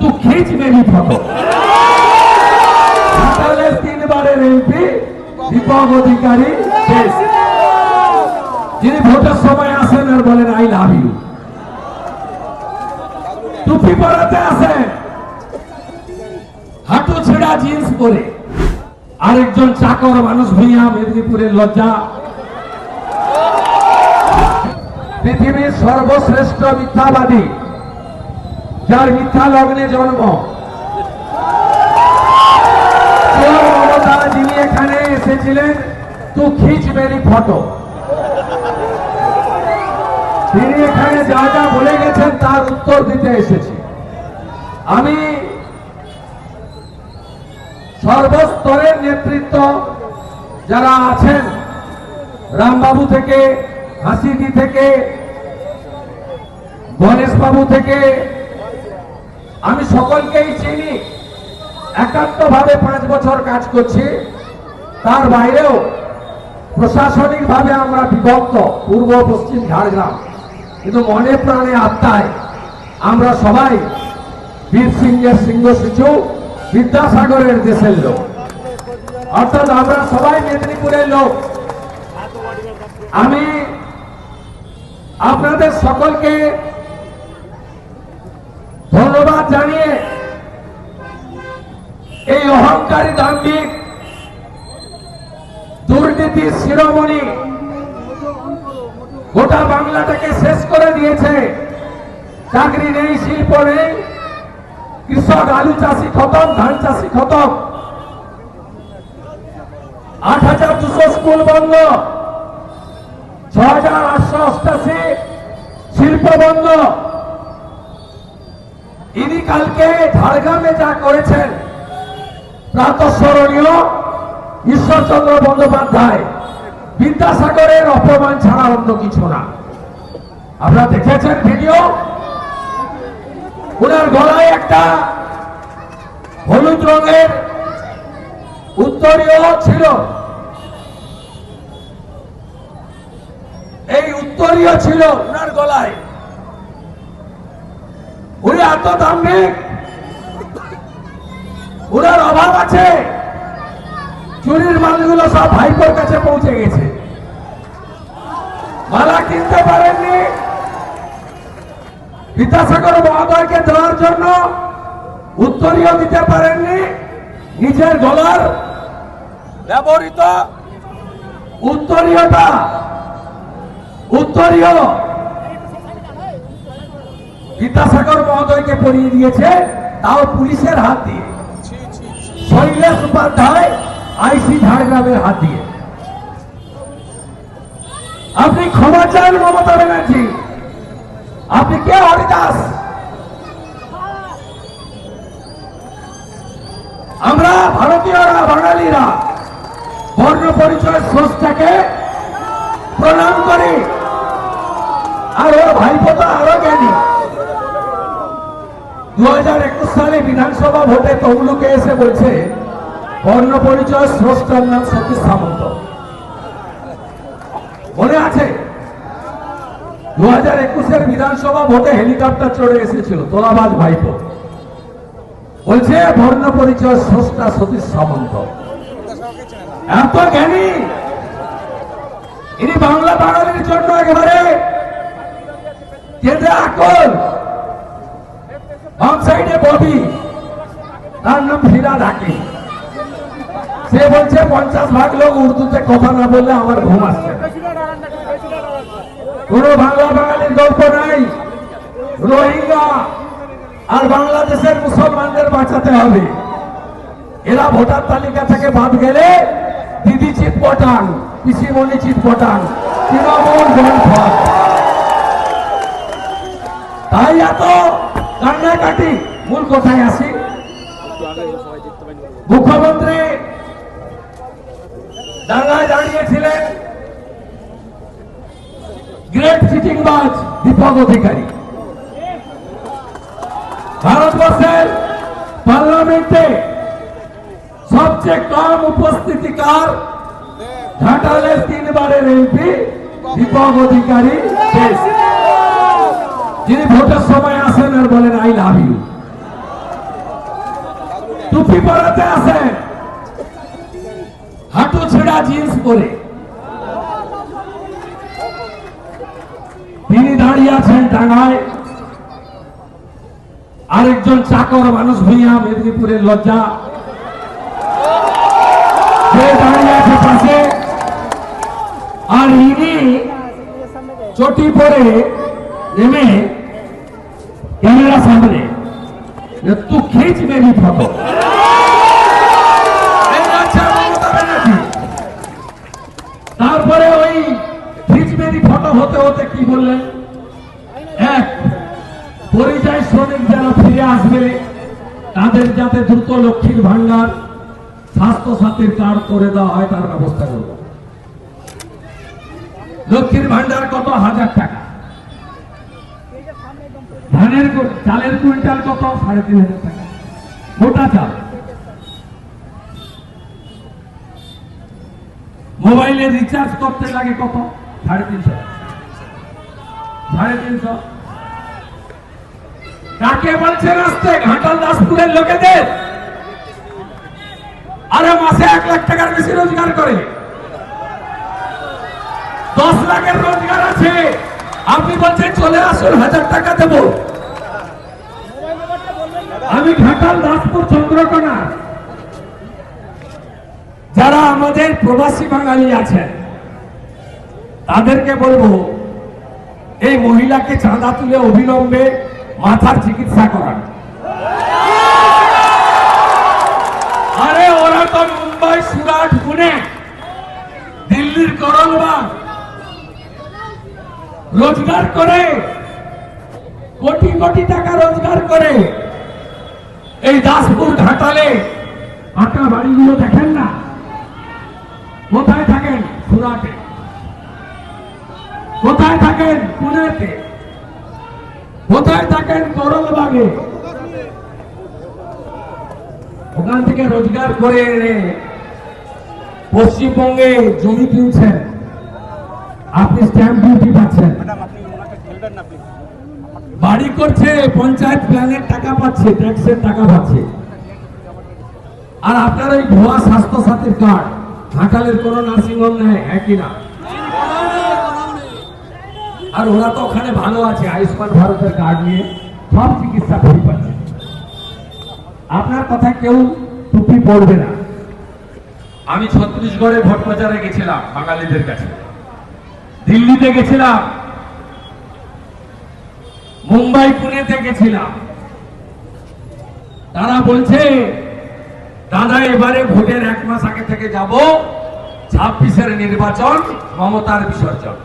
তু খিচ ঘাটালের তিনবারের এমপি দীপক অধিকারী যিনি ভোটের সময় আসেন আর বলেন আই লাভ ইউ টুপি পরাতে আসেন হাঁটু ছেঁড়া জিন্স পরে। আরেকজন চাকর মানুষ ভূঁইয়া মেদিনীপুরের লজ্জা। পৃথিবীর সর্বশ্রেষ্ঠ মিথ্যাবাদী। যার মিথ্যা লগ্নে জন্ম। যিনি এখানে এসেছিলেন, তু খিচ ফটো। তিনি এখানে যা যা বলে গেছেন, তার উত্তর দিতে এসেছি। আমি সর্বস্তরের নেতৃত্ব যারা আছেন, রামবাবু থেকে, হাসিদি থেকে গণেশ বাবু থেকে আমি সকলকেই চিনি। একাত্ম ভাবে পাঁচ বছর কাজ করছি। তার বাইরেও প্রশাসনিক ভাবে আমরা বিভক্ত, পূর্ব, পশ্চিম, ঝাড়গ্রাম। কিন্তু মনে প্রাণে আত্মায় আমরা সবাই বীর সিংহের সিংহ শিশু, বিদ্যাসাগরের দেশের লোক। অর্থাৎ আমরা সবাই মেদিনীপুরের লোক। আমি আপনাদের সকলকে ধন্যবাদ জানিয়ে এই অহংকারী দাম্ভিক দুর্নীতির শিরোমণি গোটা বাংলাটাকে শেষ করে দিয়েছে। চাকরি নেই, শিল্প নেই, কৃষক, আলু চাষি খতম, ধান চাষি খতম। আট হাজার দুশো স্কুল বন্ধ, ছ হাজার আটশো অষ্টাশি শিল্প বন্ধ। ইনি কালকে ঝাড়গ্রামে যা করেছেন প্রাতঃস্মরণীয় ঈশ্বরচন্দ্র বন্দ্যোপাধ্যায়, বিদ্যাসাগরের অপমান ছাড়া অন্য কিছু না। আপনারা দেখেছেন ভিডিও ওনার গলায় একটা হলুদ রঙের উত্তরীয় ছিল। এই উত্তরীয় ছিল ওনার গলায়। উনি এত দাম্ভিক ওনার অভাব আছে। চুরির মালগুলো সব ভাইপোর কাছে পৌঁছে গেছে। মালা কিনতে পারেননি। বিদ্যাসাগর মহোদয়কে দেওয়ার জন্য উত্তরীয় দিতে পারেননি। নিজের গলার ব্যবহৃত উত্তরীয়টা উত্তরীয় বিদ্যাসাগর মহোদয়কে পরিয়ে দিয়েছে, তাও পুলিশের হাত দিয়ে। শৈলেশ উপাধ্যায় আইসি ঝাড়গ্রামের হাত দিয়ে। আপনি ক্ষমা চান মমতা ব্যানার্জি। আপনি কে? হরিদাস। আমরা ভারতীয়রা, বাঙালিরা বর্ণ পরিচয় স্রষ্টাকে প্রণাম করি। আর ওর ভাইপোতা আরও জ্ঞানী। দু হাজার একুশ সালে বিধানসভা ভোটে তমলুকে এসে বলছে বর্ণ পরিচয় স্রষ্টার নাম সতীশ সামন্ত। মনে আছে? দু হাজার একুশের বিধানসভা ভোটে হেলিকপ্টার চড়ে এসেছিল, তোলাবাজ ভাইপো। বলছে বর্ণ পরিচয় স্রষ্টা সতীশ সামন্ত। এত জ্ঞানী! ইনি বাংলা বাঙালির জন্য একেবারে কেঁদে আকল। বাম সাইডে ববি। তার নাম হীরা ডাকি সে বলছে, পঞ্চাশ ভাগ লোক উর্দুতে কথা না বললে আমার ঘুম আসছে কোন বাংলা বাঙালির গল্প নাই। রোহিঙ্গা আর বাংলাদেশের মুসলমানদের বাঁচাতে হবে। এরা ভোটার তালিকা থেকে বাদ গেলে দিদি চিট পটান, পিসিমণি চিট পটান, তৃণমূল তাই এত কান্নাকাটি, মূল কথায় আসি। মুখ্যমন্ত্রী দাঁড়িয়েছিলেন। গ্রেট চিটিংবাজ অধিকারী। ভারতবর্ষের পার্লামেন্টে সবচেয়ে কম উপস্থিতি কার? ঘাটালের তিনবারের এমপি দীপক অধিকারী যিনি ভোটের সময় আসেন আর বলেন, আই লাভ ইউ। টুপি পরাতে আসেন হাঁটু ছেঁড়া জিন্স পরে। তিনি দাঁড়িয়ে আছেন টাঙ্গায় আরেকজন চাকর মানুষ ভূঁইয়া মেদিনীপুরের লজ্জা। পাশে। আর ইনি চটি পরে নেমে এই হচ্ছে মমতা ব্যানার্জি। তারপরে ওই ফটো হতে হতে কি বললেন? এক শ্রমিক যারা ফিরে আসবে, তাদের যাতে দ্রুত লক্ষ্মীর স্বাস্থ্য সাথীর কার্ড করে দেওয়া হয়, তার ব্যবস্থা করব। লক্ষ্মীর ভান্ডার কত? হাজার টাকা। ধানের চালের কুইন্টাল কত? সাড়ে তিন হাজার টাকা। চাল মোবাইলে রিচার্জ করতে লাগে কত? সাড়ে তিনশো। সাড়ে তিনশো। কাকে বলছেন আসতে ঘাটাল দাসপুরের লোকেদের। আরে মাসে এক লাখ টাকার বেশি রোজগার করে। দশ লাখের রোজগার আছে। আপনি বলছেন চলে আসুন, হাজার টাকা দেব। আমি ঘাটাল দাসপুর চন্দ্রকোনা। যারা আমাদের প্রবাসী বাঙালি আছেন, তাদেরকে বলব, এই মহিলাকে চাঁদা তুলে অবিলম্বে মাথার চিকিৎসা করান। আরে ওরা তো মুম্বাই, সুরাট, পুনে, দিল্লির করলবাগ রোজগার করে, কোটি কোটি টাকা রোজগার করে। এই দাসপুর ঘাটালে আঁকা বাড়িগুলো দেখেন না? কোথায় থাকেন সুরাটে কোথায় থাকেন পুনেতে? কোথায় থাকেন করলবাগে? ওখান থেকে রোজগার করে এনে পশ্চিমবঙ্গে জমি কিনছেন আপনি স্ট্যাম্প ডিউটি পাচ্ছেন। বাড়ি করছে, পঞ্চায়েত প্ল্যানের টাকা পাচ্ছে, ট্যাক্সের টাকা পাচ্ছে। আর আপনার ওই ভুয়া স্বাস্থ্য সাথীর কার্ড, ঘাটালের কোন নার্সিংহোম নেয় একই না? আর ওরা তো ওখানে ভালো আছে, আয়ুষ্মান ভারতের কার্ড নিয়ে সব চিকিৎসা ফ্রি পাচ্ছে। আপনার কথা কেউ টুপি পড়বে না। আমি ছত্তিশগড়ে ভোট প্রচারে গেছিলাম, বাঙালিদের কাছে। দিল্লিতে গেছিলাম মুম্বাই পুনেতে গেছিলাম। তারা বলছে, দাদা, এবারে ভোটের এক মাস আগে থেকে যাব। ছাব্বিশের নির্বাচন, মমতার বিসর্জন।